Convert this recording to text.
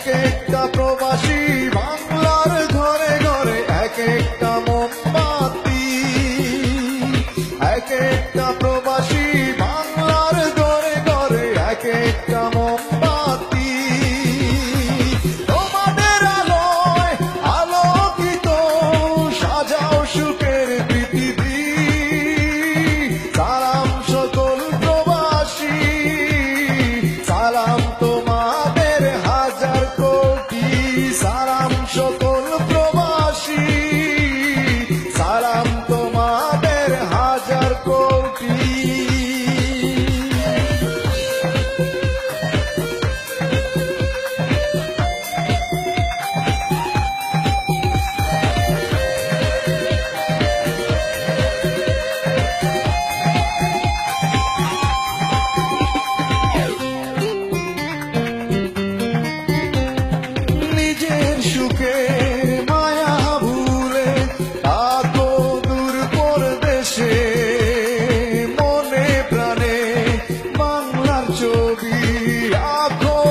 এক একটা প্রবাসী ছবি আঁকো